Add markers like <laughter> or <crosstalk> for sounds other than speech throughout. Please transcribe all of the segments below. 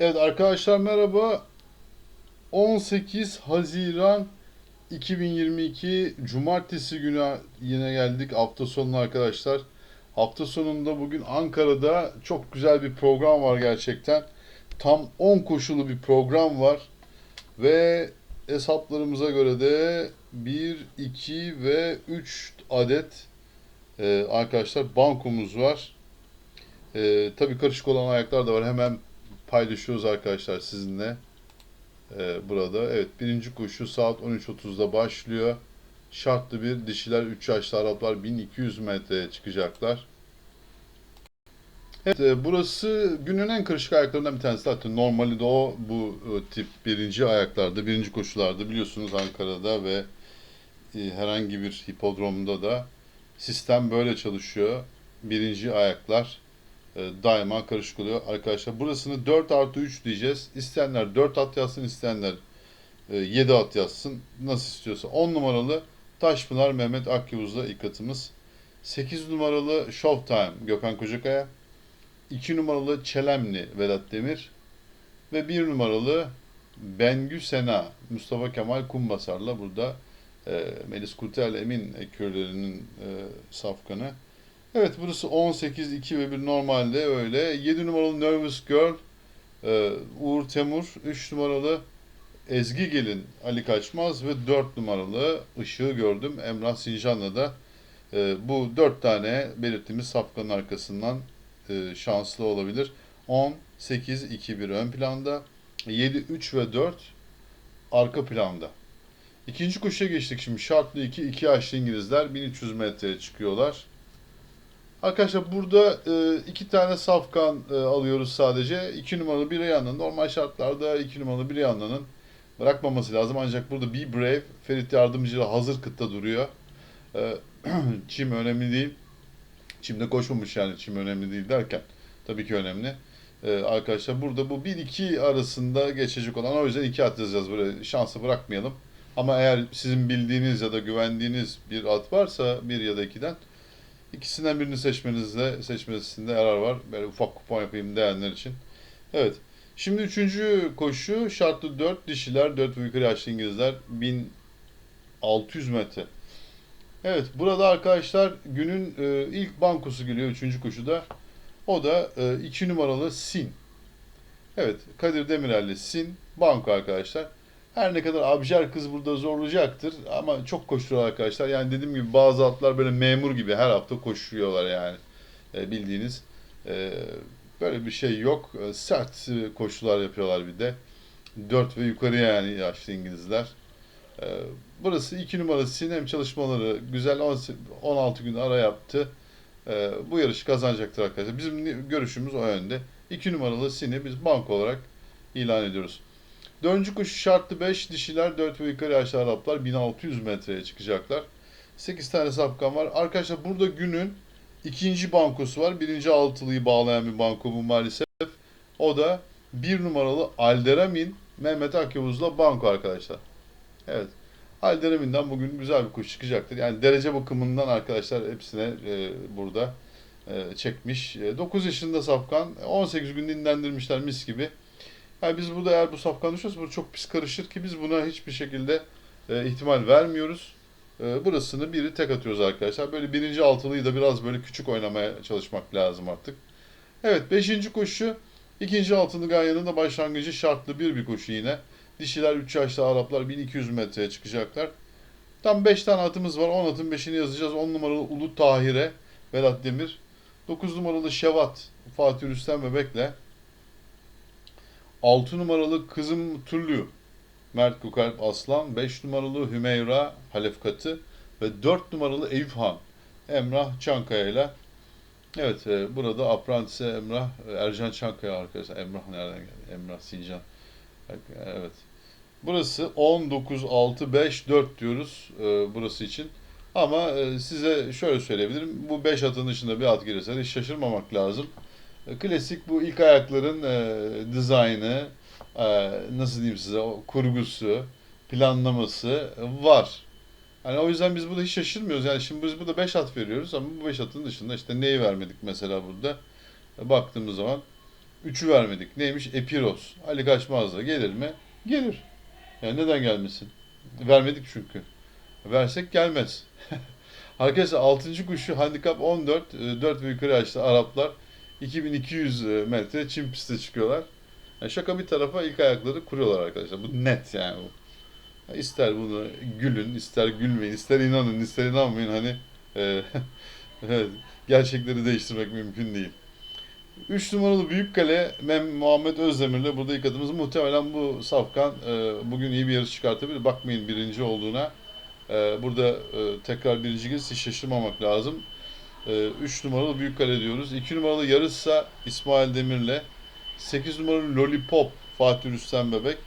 Evet arkadaşlar merhaba. 18 Haziran 2022 Cumartesi günü yine geldik hafta sonu arkadaşlar. Hafta sonunda bugün Ankara'da çok güzel bir program var gerçekten. Tam 10 koşulu bir program var. Ve hesaplarımıza göre de 1, 2 ve 3 adet e, arkadaşlar bankomuz var. E, tabii karışık olan ayaklar da var. Hemen paylaşıyoruz arkadaşlar sizinle. Ee, burada. Evet birinci koşu saat 13.30'da başlıyor. Şartlı bir dişiler 3 yaşlı Araplar 1200 metreye çıkacaklar. Evet e, burası günün en karışık ayaklarından bir tanesi. Zaten normali de o bu e, tip birinci ayaklarda, birinci koşularda biliyorsunuz Ankara'da ve e, herhangi bir hipodromda da sistem böyle çalışıyor. Birinci ayaklar daima karışık oluyor arkadaşlar. Burasını 4 artı 3 diyeceğiz. İsteyenler 4 at yazsın, isteyenler e, 7 at yazsın. Nasıl istiyorsa. 10 numaralı Taşpınar Mehmet Akyavuz'la ilk atımız. 8 numaralı Showtime Gökhan Kocakaya. 2 numaralı Çelemli Vedat Demir. Ve 1 numaralı Bengü Sena Mustafa Kemal Kumbasar'la burada e, Melis Kurtel Emin ekürlerinin e, safkanı. Evet burası 18, 2 ve 1 normalde öyle. 7 numaralı Nervous Girl e, Uğur Temur. 3 numaralı Ezgi Gelin Ali Kaçmaz ve 4 numaralı Işığı gördüm Emrah Sincan'la da e, bu 4 tane belirttiğimiz safkanın arkasından e, şanslı olabilir. 10, 8, 2, 1 ön planda. 7, 3 ve 4 arka planda. İkinci koşuya geçtik şimdi. Şartlı 2, 2 yaşlı İngilizler 1300 metreye çıkıyorlar. Arkadaşlar burada e, iki tane safkan e, alıyoruz sadece. İki numaralı bir yandan. Normal şartlarda iki numaralı bir yandanın bırakmaması lazım. Ancak burada Be Brave Ferit Yardımcı hazır kıtta duruyor. E, <clears throat> çim önemli değil. Çimde koşmamış yani çim önemli değil derken. Tabii ki önemli. E, arkadaşlar burada bu 1-2 arasında geçecek olan o yüzden iki at yazacağız. Böyle şansı bırakmayalım. Ama eğer sizin bildiğiniz ya da güvendiğiniz bir at varsa bir ya da ikiden İkisinden birini seçmenizde seçmesinde yarar var. Böyle ufak kupon yapayım diyenler için. Evet. Şimdi üçüncü koşu şartlı 4 dişiler 4 ve yukarı yaşlı İngilizler 1600 metre. Evet burada arkadaşlar günün e, ilk bankosu geliyor üçüncü koşuda. O da 2 e, numaralı Sin. Evet Kadir Demirel'li Sin banko arkadaşlar. Her ne kadar Abjer kız burada zorlayacaktır ama çok koşturuyor arkadaşlar. Yani dediğim gibi bazı atlar böyle memur gibi her hafta koşuyorlar yani. E, bildiğiniz e, böyle bir şey yok. E, sert e, koşular yapıyorlar bir de. 4 ve yukarı yani yaşlı İngilizler. E, burası 2 numaralı sinem çalışmaları güzel 16 gün ara yaptı. E, bu yarışı kazanacaktır arkadaşlar. Bizim görüşümüz o yönde. 2 numaralı sini biz bank olarak ilan ediyoruz. Döncü kuş şartlı 5, dişiler 4 ve yukarı yaşlı Araplar 1600 metreye çıkacaklar. 8 tane safkan var. Arkadaşlar burada günün ikinci bankosu var. Birinci altılıyı bağlayan bir banko bu maalesef. O da bir numaralı Alderamin Mehmet Akyavuz'la banko arkadaşlar. Evet. Alderamin'den bugün güzel bir kuş çıkacaktır. Yani derece bakımından arkadaşlar hepsine e, burada e, çekmiş. E, 9 yaşında safkan. 18 gün dinlendirmişler mis gibi. Yani biz burada eğer bu safkan düşüyorsa bu çok pis karışır ki biz buna hiçbir şekilde e, ihtimal vermiyoruz. E, burasını biri tek atıyoruz arkadaşlar. Böyle birinci altılıyı da biraz böyle küçük oynamaya çalışmak lazım artık. Evet beşinci koşu. ikinci altılı ganyanın da başlangıcı şartlı bir bir koşu yine. Dişiler 3 yaşlı Araplar 1200 metreye çıkacaklar. Tam 5 tane atımız var. 10 atın 5'ini yazacağız. 10 numaralı Ulu Tahire Vedat Demir. 9 numaralı Şevat Fatih Rüstem Bebek'le 6 numaralı Kızım Tullu Mert Kukalp Aslan, 5 numaralı Hümeyra Halefkatı ve 4 numaralı Eyüp Han Emrah Çankaya ile Evet e, burada Aprantise Emrah e, Ercan Çankaya arkadaşlar. Emrah nereden geldi? Emrah Sincan. Evet. Burası 19 6 5 4 diyoruz e, burası için. Ama e, size şöyle söyleyebilirim. Bu 5 atın dışında bir at gelirse hiç şaşırmamak lazım. E, klasik bu ilk ayakların e, dizaynı, e, nasıl diyeyim size, o kurgusu, planlaması var. Yani o yüzden biz burada hiç şaşırmıyoruz. Yani şimdi biz burada 5 at veriyoruz ama bu 5 atın dışında işte neyi vermedik mesela burada? E, baktığımız zaman Üçü vermedik. Neymiş? Epiros. Ali Kaçmaz da gelir mi? Gelir. Yani neden gelmesin? Vermedik çünkü. Versek gelmez. <laughs> Arkadaşlar 6. kuşu handikap 14. 4 ve yukarı yaşlı Araplar 2200 metre çim piste çıkıyorlar. Yani şaka bir tarafa ilk ayakları kuruyorlar arkadaşlar. Bu net yani bu. İster bunu gülün, ister gülmeyin, ister inanın, ister inanmayın hani e, <laughs> gerçekleri değiştirmek mümkün değil. 3 numaralı Büyükkale Mem Muhammed Özdemir'le burada ilk adımız. Muhtemelen bu Safkan e, bugün iyi bir yarış çıkartabilir. Bakmayın birinci olduğuna. E, burada e, tekrar birinci gelirse hiç şaşırmamak lazım. 3 numaralı Büyükkale diyoruz. 2 numaralı Yarışsa İsmail Demir'le. 8 numaralı Lollipop Fatih Rüstem Bebek.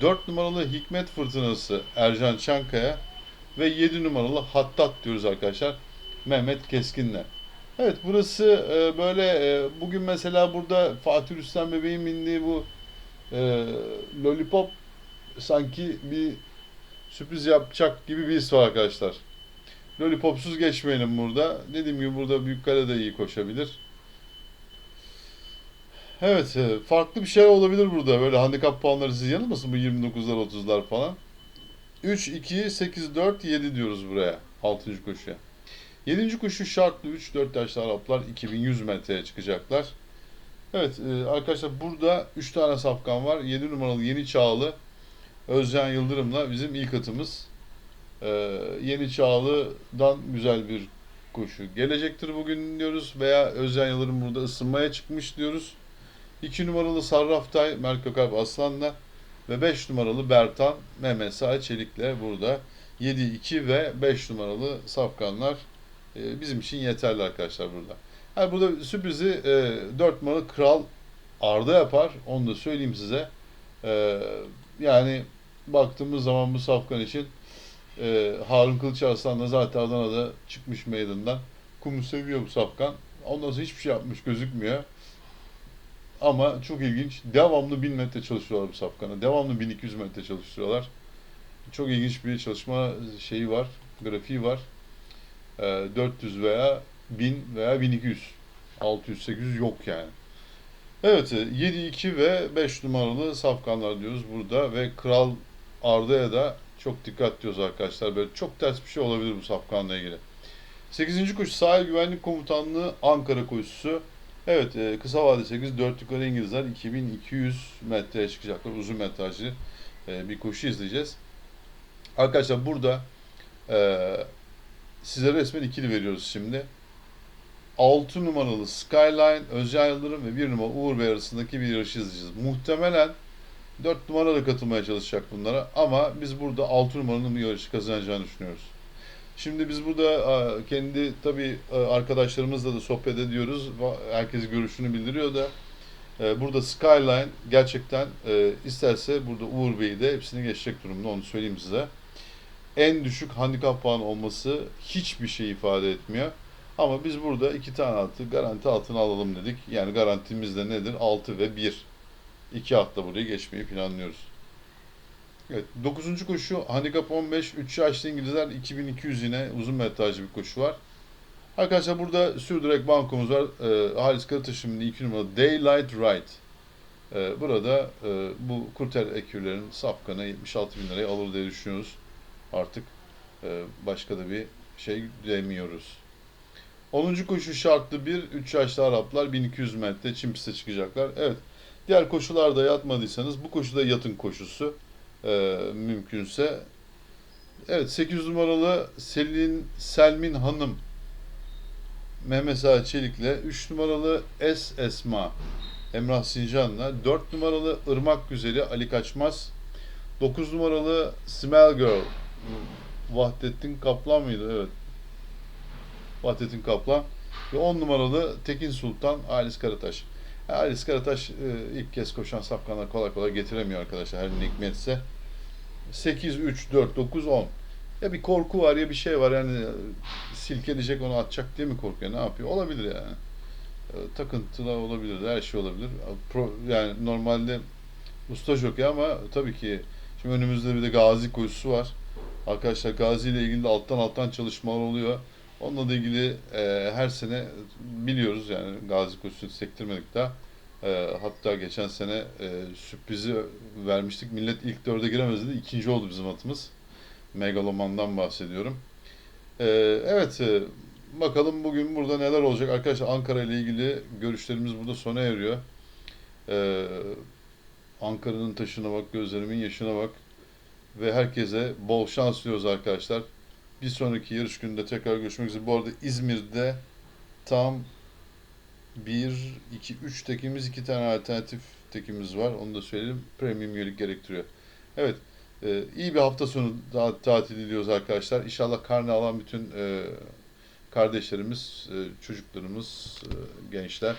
4 numaralı Hikmet Fırtınası Ercan Çankaya ve 7 numaralı Hattat diyoruz arkadaşlar Mehmet Keskin'le. Evet burası e, böyle e, bugün mesela burada Fatih Rüstem Bebek'in bindiği bu e, Lollipop sanki bir sürpriz yapacak gibi bir his var arkadaşlar. Lollipopsuz geçmeyelim burada. Dediğim gibi burada Büyükkale de iyi koşabilir. Evet, e, farklı bir şey olabilir burada. Böyle handikap puanları siz yanılmasın bu 29'lar 30'lar falan. 3, 2, 8, 4, 7 diyoruz buraya. 6. koşuya. 7. koşu şartlı 3, 4 yaşlı Araplar 2100 metreye çıkacaklar. Evet e, arkadaşlar burada 3 tane safkan var. 7 numaralı Yeni Çağlı Özcan Yıldırım'la bizim ilk atımız. E, Yeni Çağlı'dan güzel bir koşu gelecektir bugün diyoruz. Veya Özcan Yıldırım burada ısınmaya çıkmış diyoruz. 2 numaralı Sarraftay Merkökalp Aslan'la ve 5 numaralı Bertan Mehmet Sağ Çelik'le burada 7, 2 ve 5 numaralı safkanlar e, bizim için yeterli arkadaşlar burada. Yani burada sürprizi e, 4 numaralı Kral Arda yapar. Onu da söyleyeyim size. E, yani baktığımız zaman bu safkan için e, Harun Kılıç Arslan da zaten Adana'da çıkmış meydandan. Kumu seviyor bu safkan. Ondan sonra hiçbir şey yapmış gözükmüyor. Ama çok ilginç. Devamlı 1000 metre çalışıyorlar bu safkanı. Devamlı 1200 metre çalıştırıyorlar. Çok ilginç bir çalışma şeyi var, grafiği var. Ee, 400 veya 1000 veya 1200. 600, 800 yok yani. Evet, 7, 2 ve 5 numaralı safkanlar diyoruz burada ve Kral Arda'ya da çok dikkat arkadaşlar. Böyle çok ters bir şey olabilir bu safkanla ilgili. 8. koşu sahil güvenlik komutanlığı Ankara koşusu. Evet, e, kısa vade 8, 4 yukarı İngilizler 2200 metreye çıkacaklar. Uzun metrajlı e, bir koşu izleyeceğiz. Arkadaşlar burada e, size resmen ikili veriyoruz şimdi. 6 numaralı Skyline, Özcan Yıldırım ve 1 numaralı Uğur Bey arasındaki bir yarışı izleyeceğiz. Muhtemelen 4 numara da katılmaya çalışacak bunlara ama biz burada 6 numaranın bu yarışı kazanacağını düşünüyoruz. Şimdi biz burada e, kendi tabii e, arkadaşlarımızla da sohbet ediyoruz. Herkes görüşünü bildiriyor da e, burada Skyline gerçekten isterse burada Uğur Bey'i de hepsini geçecek durumda onu söyleyeyim size. En düşük handikap puanı olması hiçbir şey ifade etmiyor. Ama biz burada iki tane atı garanti altına alalım dedik. Yani garantimiz de nedir? 6 ve 1. İki atla burayı geçmeyi planlıyoruz. Evet, 9. koşu handikap 15, 3 yaşlı İngilizler 2200 yine uzun metrajlı bir koşu var. Arkadaşlar burada sürdürek bankomuz var. E, Halis Karataş'ın 2 numaralı Daylight Ride. E, burada e, bu kurter ekürlerin safkanı 76 bin liraya alır diye düşünüyoruz. Artık e, başka da bir şey demiyoruz. 10. koşu şartlı 1, 3 yaşlı Araplar 1200 metre çim piste çıkacaklar. Evet, diğer koşularda yatmadıysanız bu koşuda yatın koşusu e, mümkünse. Evet 8 numaralı Selin Selmin Hanım Mehmet Ağa Çelik'le 3 numaralı S Esma Emrah Sincan'la 4 numaralı Irmak Güzeli Ali Kaçmaz 9 numaralı Smell Girl Vahdettin Kaplan mıydı? Evet. Vahdettin Kaplan ve 10 numaralı Tekin Sultan Halis Karataş. Halis Karataş e, ilk kez koşan safkanlar kolay kolay getiremiyor arkadaşlar her ne hikmetse. 8, 3, 4, 9, 10. Ya bir korku var ya bir şey var yani silkeleyecek onu atacak diye mi korkuyor ne yapıyor? Olabilir yani. E, takıntılar olabilir, her şey olabilir. Yani normalde usta jockey ama tabii ki şimdi önümüzde bir de Gazi koşusu var. Arkadaşlar Gazi ile ilgili de alttan alttan çalışmalar oluyor. Onunla da ilgili e, her sene biliyoruz yani Gazi koşusunu sektirmedik daha. E, hatta geçen sene e, sürprizi vermiştik. Millet ilk dörde giremez dedi. İkinci oldu bizim atımız. Megaloman'dan bahsediyorum. E, evet, e, bakalım bugün burada neler olacak. Arkadaşlar Ankara ile ilgili görüşlerimiz burada sona eriyor. E, Ankara'nın taşına bak, gözlerimin yaşına bak. Ve herkese bol şans diliyoruz arkadaşlar. Bir sonraki yarış gününde tekrar görüşmek üzere. Bu arada İzmir'de tam 1, 2, 3 tekimiz, 2 tane alternatif tekimiz var. Onu da söyleyelim. Premium üyelik gerektiriyor. Evet. e, iyi bir hafta sonu daha tatil diliyoruz arkadaşlar. İnşallah karne alan bütün e, kardeşlerimiz, e, çocuklarımız, e, gençler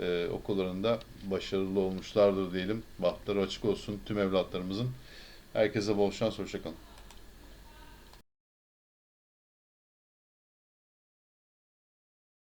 e, okullarında başarılı olmuşlardır diyelim. Bahtları açık olsun tüm evlatlarımızın. Herkese bol şans, hoşçakalın.